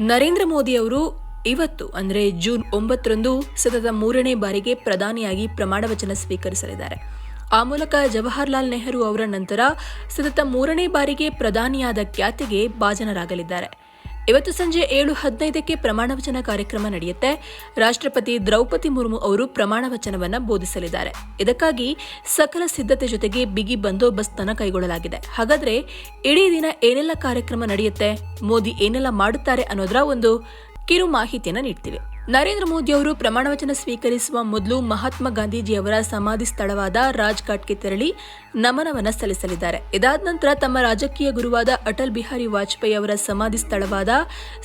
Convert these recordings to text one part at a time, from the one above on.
ನರೇಂದ್ರ ಮೋದಿ ಅವರು ಇವತ್ತು, ಅಂದರೆ ಜೂನ್ ಒಂಬತ್ತರಂದು ಸತತ ಮೂರನೇ ಬಾರಿಗೆ ಪ್ರಧಾನಿಯಾಗಿ ಪ್ರಮಾಣ ವಚನ ಸ್ವೀಕರಿಸಲಿದ್ದಾರೆ. ಆ ಮೂಲಕ ಜವಾಹರ್ಲಾಲ್ ನೆಹರು ಅವರ ನಂತರ ಸತತ ಮೂರನೇ ಬಾರಿಗೆ ಪ್ರಧಾನಿಯಾದ ಖ್ಯಾತಿಗೆ ಭಾಜನರಾಗಲಿದ್ದಾರೆ. ಇವತ್ತು ಸಂಜೆ ಏಳು ಹದಿನೈದಕ್ಕೆ ಪ್ರಮಾಣ ವಚನ ಕಾರ್ಯಕ್ರಮ ನಡೆಯುತ್ತೆ. ರಾಷ್ಟ್ರಪತಿ ದ್ರೌಪದಿ ಮುರ್ಮು ಅವರು ಪ್ರಮಾಣ ವಚನವನ್ನ ಬೋಧಿಸಲಿದ್ದಾರೆ. ಇದಕ್ಕಾಗಿ ಸಕಲ ಸಿದ್ಧತೆ ಜೊತೆಗೆ ಬಿಗಿ ಬಂದೋಬಸ್ತನ್ನು ಕೈಗೊಳ್ಳಲಾಗಿದೆ. ಹಾಗಾದ್ರೆ ಇಡೀ ದಿನ ಏನೆಲ್ಲ ಕಾರ್ಯಕ್ರಮ ನಡೆಯುತ್ತೆ? ಮೋದಿ ಏನೆಲ್ಲ ಮಾಡುತ್ತಾರೆ ಅನ್ನೋದರ ಒಂದು ಕಿರು ಮಾಹಿತಿಯನ್ನು ನೀಡ್ತೀವಿ. ನರೇಂದ್ರ ಮೋದಿ ಅವರು ಪ್ರಮಾಣ ವಚನ ಸ್ವೀಕರಿಸುವ ಮೊದಲು ಮಹಾತ್ಮ ಗಾಂಧೀಜಿಯವರ ಸಮಾಧಿ ಸ್ಥಳವಾದ ರಾಜ್ಘಾಟ್ಗೆ ತೆರಳಿ ನಮನವನ ಸಲ್ಲಿಸಲಿದ್ದಾರೆ. ಇದಾದ ನಂತರ ತಮ್ಮ ರಾಜಕೀಯ ಗುರುವಾದ ಅಟಲ್ ಬಿಹಾರಿ ವಾಜಪೇಯಿ ಅವರ ಸಮಾಧಿ ಸ್ಥಳವಾದ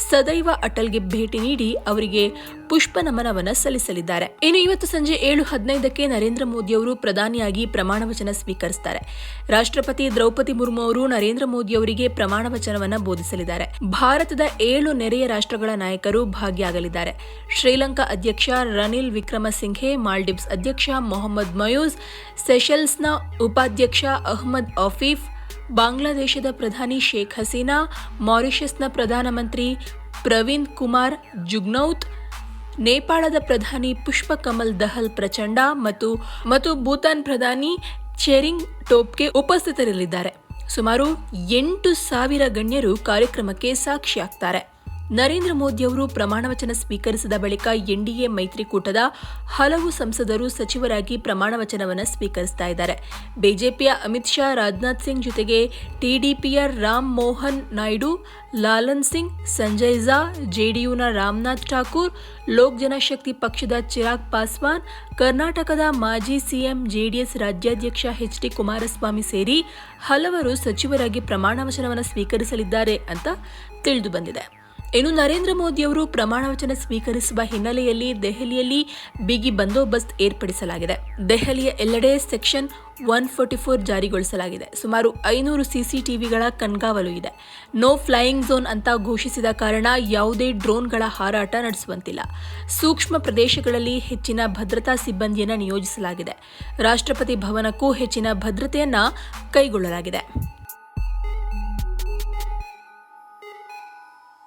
ಸದೈವ ಅಟಲ್ಗೆ ಭೇಟಿ ನೀಡಿ ಅವರಿಗೆ ಪುಷ್ಪ ನಮನವನ ಸಲ್ಲಿಸಲಿದ್ದಾರೆ. ಇನ್ನು ಇವತ್ತು ಸಂಜೆ ಏಳು ಹದಿನೈದಕ್ಕೆ ನರೇಂದ್ರ ಮೋದಿ ಅವರು ಪ್ರಧಾನಿಯಾಗಿ ಪ್ರಮಾಣ ವಚನ ಸ್ವೀಕರಿಸುತ್ತಾರೆ ರಾಷ್ಟ್ರಪತಿ ದ್ರೌಪದಿ ಮುರ್ಮು ಅವರು ನರೇಂದ್ರ ಮೋದಿ ಅವರಿಗೆ ಪ್ರಮಾಣ ವಚನವನ್ನ ಬೋಧಿಸಲಿದ್ದಾರೆ. ಭಾರತದ ಏಳು ನೆರೆಯ ರಾಷ್ಟ್ರಗಳ ನಾಯಕರು ಭಾಗಿಯಾಗಲಿದ್ದಾರೆ. ಶ್ರೀಲಂಕಾ ಅಧ್ಯಕ್ಷ ರನಿಲ್ ವಿಕ್ರಮಸಿಂಘೆ, ಮಾಲ್ಡೀವ್ಸ್ ಅಧ್ಯಕ್ಷ ಮೊಹಮ್ಮದ್ ಮಯೂಸ್, ಸೆಷೆಲ್ಸ್ನ ಉಪಾಧ್ಯಕ್ಷ ಅಹ್ಮದ್ ಆಫೀಫ್, ಬಾಂಗ್ಲಾದೇಶದ ಪ್ರಧಾನಿ ಶೇಖ್ ಹಸೀನಾ, ಮಾರಿಷಸ್ನ ಪ್ರಧಾನಮಂತ್ರಿ ಪ್ರವೀಣ್ ಕುಮಾರ್ ಜುಗ್ನೌತ್, ನೇಪಾಳದ ಪ್ರಧಾನಿ ಪುಷ್ಪ ಕಮಲ್ ದಹಲ್ ಪ್ರಚಂಡ ಮತ್ತು ಮತ್ತು ಭೂತಾನ್ ಪ್ರಧಾನಿ ಚೆರಿಂಗ್ ಟೋಪ್ಗೆ ಉಪಸ್ಥಿತರಿರಲಿದ್ದಾರೆ ಸುಮಾರು ಎಂಟು ಸಾವಿರ ಗಣ್ಯರು ಕಾರ್ಯಕ್ರಮಕ್ಕೆ ಸಾಕ್ಷಿಯಾಗ್ತಾರೆ. ನರೇಂದ್ರ ಮೋದಿಯವರು ಪ್ರಮಾಣ ವಚನ ಸ್ವೀಕರಿಸಿದ ಬಳಿಕ ಎನ್ಡಿಎ ಮೈತ್ರಿಕೂಟದ ಹಲವು ಸಂಸದರು ಸಚಿವರಾಗಿ ಪ್ರಮಾಣ ವಚನವನ್ನು ಸ್ವೀಕರಿಸ್ತಾ ಇದ್ದಾರೆ. ಬಿಜೆಪಿಯ ಅಮಿತ್ ಶಾ, ರಾಜನಾಥ್ ಸಿಂಗ್ ಜೊತೆಗೆ ಟಿಡಿಪಿಯ ರಾಮ್ ಮೋಹನ್ ನಾಯ್ಡು, ಲಾಲನ್ ಸಿಂಗ್, ಸಂಜಯ್ ಝಾ, ಜೆಡಿಯುನ ರಾಮನಾಥ್ ಠಾಕೂರ್, ಲೋಕ್ ಜನಶಕ್ತಿ ಪಕ್ಷದ ಚಿರಾಗ್ ಪಾಸ್ವಾನ್, ಕರ್ನಾಟಕದ ಮಾಜಿ ಸಿಎಂ ಜೆಡಿಎಸ್ ರಾಜ್ಯಾಧ್ಯಕ್ಷ ಎಚ್ ಡಿ ಕುಮಾರಸ್ವಾಮಿ ಸೇರಿ ಹಲವರು ಸಚಿವರಾಗಿ ಪ್ರಮಾಣ ವಚನವನ್ನು ಸ್ವೀಕರಿಸಲಿದ್ದಾರೆ ಅಂತ ತಿಳಿದು ಬಂದಿದೆ. ಇನ್ನು ನರೇಂದ್ರ ಮೋದಿ ಅವರು ಪ್ರಮಾಣ ವಚನ ಸ್ವೀಕರಿಸುವ ಹಿನ್ನೆಲೆಯಲ್ಲಿ ದೆಹಲಿಯಲ್ಲಿ ಬಿಗಿ ಬಂದೋಬಸ್ತ್ ಏರ್ಪಡಿಸಲಾಗಿದೆ. ದೆಹಲಿಯ ಎಲ್ಲೆಡೆ ಸೆಕ್ಷನ್ ಒನ್ ಫೋರ್ಟಿ ಫೋರ್ ಜಾರಿಗೊಳಿಸಲಾಗಿದೆ. ಸುಮಾರು ಐನೂರು ಸಿಸಿಟಿವಿಗಳ ಕಣ್ಗಾವಲು ಇದೆ. ನೋ ಫ್ಲೈಯಿಂಗ್ ಝೋನ್ ಅಂತ ಘೋಷಿಸಿದ ಕಾರಣ ಯಾವುದೇ ಡ್ರೋನ್ಗಳ ಹಾರಾಟ ನಡೆಸುವಂತಿಲ್ಲ. ಸೂಕ್ಷ್ಮ ಪ್ರದೇಶಗಳಲ್ಲಿ ಹೆಚ್ಚಿನ ಭದ್ರತಾ ಸಿಬ್ಬಂದಿಯನ್ನು ನಿಯೋಜಿಸಲಾಗಿದೆ. ರಾಷ್ಟ್ರಪತಿ ಭವನಕ್ಕೂ ಹೆಚ್ಚಿನ ಭದ್ರತೆಯನ್ನ ಕೈಗೊಳ್ಳಲಾಗಿದೆ.